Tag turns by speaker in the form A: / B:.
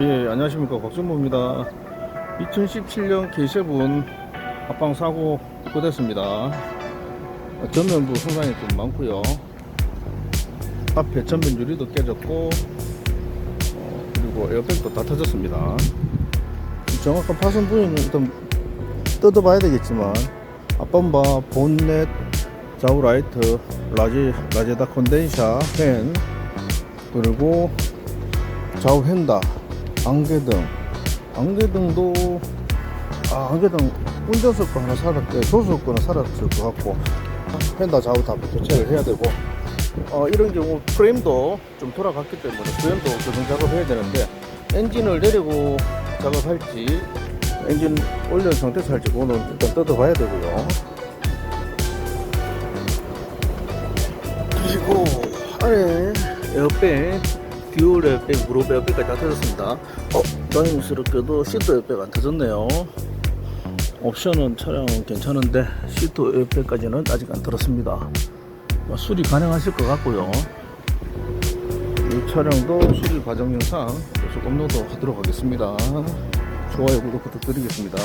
A: 예, 안녕하십니까. 곽준모입니다. 2017년 K7 합방 사고 끝냈습니다. 전면부 손상이 좀 많고요. 앞에 전면 유리도 깨졌고, 어, 그리고 에어백도 다 터졌습니다. 정확한 파손 부위는 일단 뜯어봐야 되겠지만, 앞범바, 본넷, 좌우 라이트, 라지, 라제다 컨덴샤, 펜, 그리고 좌우 휀다, 안개등, 안개등도 아 안개등 운전석 거 하나 살았대, 조수석 거는 살았을 것 같고 펜다 좌우 다 교체를 해야 되고 어, 이런 경우 프레임도 좀 돌아갔기 때문에 프레임도 교정 작업해야 되는데 엔진을 내리고 작업할지 엔진 올려 상태에서 할지 그거는 일단 뜯어봐야 되고요. 그리고 안에 에어백, 듀얼 에어백, 무릎 에어 백까지 다 터졌습니다. 어, 다행스럽게도 시트 에어백 안 터졌네요. 옵션은 차량은 괜찮은데 시트 에어백까지는 아직 안 들었습니다. 뭐 수리 가능하실 것 같고요. 이 차량도 수리 과정 영상 계속 업로드 하도록 하겠습니다. 좋아요, 구독 부탁드리겠습니다.